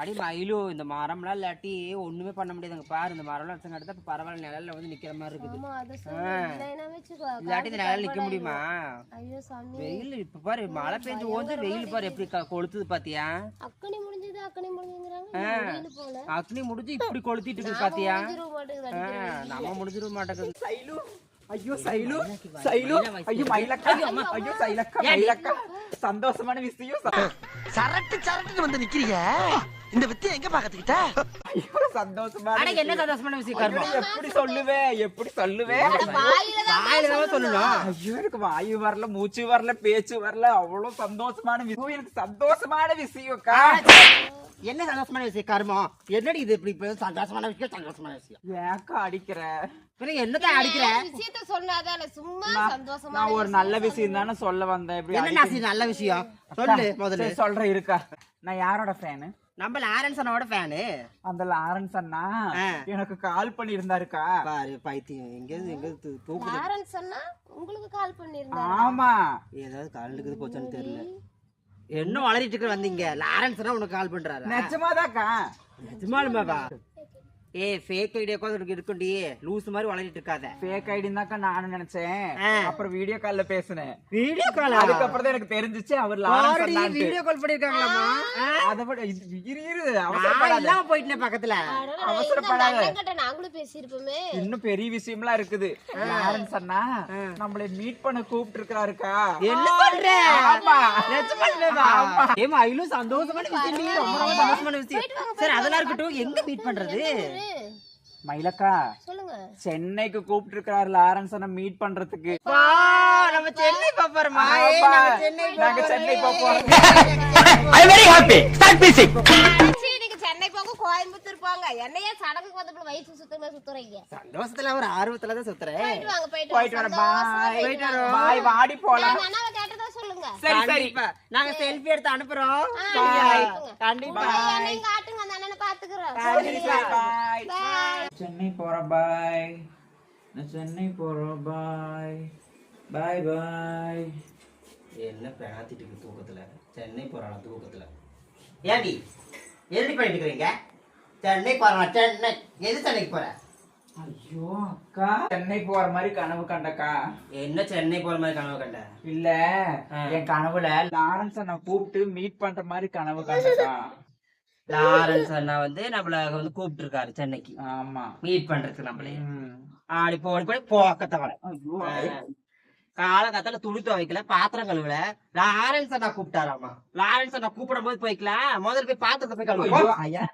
அடி மயிலு இந்த மரம்லாம் இல்லாட்டி ஒண்ணுமே பண்ண முடியாதுங்க. பாரு இந்த மரம்லாம் வச்சங்க அடுத்த பாரவாயில்ல நிழல்ல வந்து நிக்கிற மாதிரி இருக்குது. இல்லாட்டி இந்த நிழல் நிக்க முடியுமா? வெயில் இப்ப பாரு மழை பெஞ்சு ஓஞ்சு வெயில் பாரு எப்படி கொளுத்துது பாத்தியா? அக்கனி முடிஞ்சது அக்கனி முடிஞ்சுங்கிறாங்க அக்னி முடிஞ்சு இப்படி கொளுத்திட்டு இருக்கு பாத்தியா? நம்ம முடிஞ்சிட மாட்டேங்குது. சைலு. ஐயோ சைலு. சைலு. ஐயோ மயிலக்கா. ஐயோ சைலக்கா மயிலக்கா. சந்தோஷமான விஷயம். சரட்டு சரட்டு வந்து நிக்கிறீங்க? இந்த வித்தியை எங்க பாக்கத்துக்கிட்ட? ஐயோ சந்தோஷமான அட என்ன சந்தோஷமான விஷயம் கர்மா? ஐயோ, எப்படி சொல்லுவேன் எப்படி சொல்லுவேன் வாயில தான் வாயில தான் சொல்லணும். ஐயோ எனக்கு வாயு வரல மூச்சு வரல பேச்சு வரல. அவ்வளவு சந்தோஷமான விஷயம். எனக்கு சந்தோஷமான விஷயம்க்கா என்ன சந்தோஷமான விஷயம் கர்மம் என்னடி இது இப்படி இப்ப சந்தோஷமான விஷயம் சந்தோஷமான விஷயம்? ஏக்கா அடிக்கிற? என்னதான் அடிக்கிற? விஷயத்த சொன்னாதானே சும்மா சந்தோஷமா நான் ஒரு நல்ல விஷயம் தானே சொல்ல வந்தேன். இப்படி என்ன நாசி நல்ல விஷயம்? சொல்லு முதல்ல. சொல்றேன் இருக்கா. நான் யாரோட ஃபேனு நம்ம லாரன்சனோட ஃபேனு அந்த லாரன்ஸ் அண்ணா. எனக்கு கால் பண்ணி இருந்தாருக்கா பாரு பைத்தியம். எங்கேயாவது எங்கேயாவது தூ- தூக்குது. யாரன்னு சொன்னா உங்களுக்கு கால் பண்ணிருந்தா ஆமா. ஏதாவது கால் இருக்குது போச்சான்னு தெரியல. என்ன வளரிட்டு இருக்க வந்தீங்க? லாரன்ஸ் உனக்கு கால் பண்றாரு? நிஜமாதாக்கா? நிஜமாலுமாவா ஏ ஃபேக் ஐடியா கூட இருக்குண்டி. லூஸ் மாதிரி வளரிட்டு இருக்காத. ஃபேக் ஐடி தாக்கா நானும் நினைச்சேன். அப்புறம் வீடியோ கால்ல பேசுனேன். வீடியோ கால் அதுக்கப்புறம் தான் எனக்கு தெரிஞ்சுச்சு அவர் அண்ணான்ட்டு. வீடியோ கால் பண்ணிருக்காங்களாமா அதை விட இது இரு இரு அவசரப்படாத. போயிட்டேன் பக்கத்துல. அவசரப்படாத. நாங்களும் பேசியிருப்போமே. இன்னும் பெரிய விஷயம்லாம் இருக்குது. லாரன்ஸ் அண்ணா நம்மளை மீட் பண்ண கூப்பிட்டு இருக்காருக்கா என்ன சொல்ற? ஆமா. நிஜமாலுமேவா? ஏம்மா, இவ்வளவு சந்தோஷமான விஷயம் ரொம்ப ரொம்ப சந்தோஷமான விஷயம். சரி அதெல்லாம் இருக்கட்டும். எங்க மீட் பண்றது? மயிலக்கா சொல்லுங்க. சென்னைக்கு கூப்பிட்டு இருக்காரு லாரன்ஸ் அண்ணா மீட் பண்றதுக்கு. வா, நம்ம சென்னை ஆமா. நாங்க சென்னை போறோம். ஐ வெரி ஹாப்பி ஸ்டார்ட் நீங்க சென்னை போக கோயம்புத்தூர் போங்க. என்னையா சடங்குக்கு வந்தப்ப வயிற்று சுத்தமா சுத்துறீங்க? சந்தோஷத்துல ஒரு ஆர்வத்துல தான் சுத்துறேன். போயிட்டு வாங்க போயிட்டு போயிட்டு பாய் போயிட்டு வாங்க. பாய் வாடி போலாம். நான் அண்ணாவை கேட்டதா சொல்லுங்க. சரி. நாங்க செல்ஃபி எடுத்து அனுப்புறோம். பாய் கண்டிப்பா. என்னை காட்டுங்க அந்த அண்ணனை பாத்துக்கிறோம் சரி சரி. பாய் பாய் சென்னை போற பாய் நான் சென்னை போறோம் பாய் பாய் பாய் என்ன பேணாத்திட்டு இருக்கு தூக்கத்துல? சென்னை போறானா தூக்கத்துல? ஏடி எப்படி பண்ணிட்டு இருக்கிறீங்க சென்னை போறானா சென்னை. எது சென்னைக்கு போற? ஐயோ அக்கா. சென்னை போற மாதிரி கனவு கண்டக்கா. என்ன சென்னை போற மாதிரி கனவு கண்ட? இல்ல என் கனவுல லாரன்ஸ் நான் கூப்பிட்டு மீட் பண்ற மாதிரி கனவு கண்டக்கா. லாரன்ஸ் அண்ணா வந்து நம்மள வந்து கூப்பிட்டு இருக்காரு சென்னைக்கு. ஆமா. மீட் பண்றதுக்கு நம்மளே. ஆடி போடி போய் போக்கத்தவளை ஐயோ. காலகத்தால துணி துவைக்கல பாத்திரம் கழுவல. லாரன்ஸ் அண்ணா கூப்பிட்டாராமா. லாரன்ஸ் அண்ணா கூப்பிடும் போது போய்க்கலாம். முதல்ல போய் பாத்திரத்தை போய் கழுவு. ஐயா.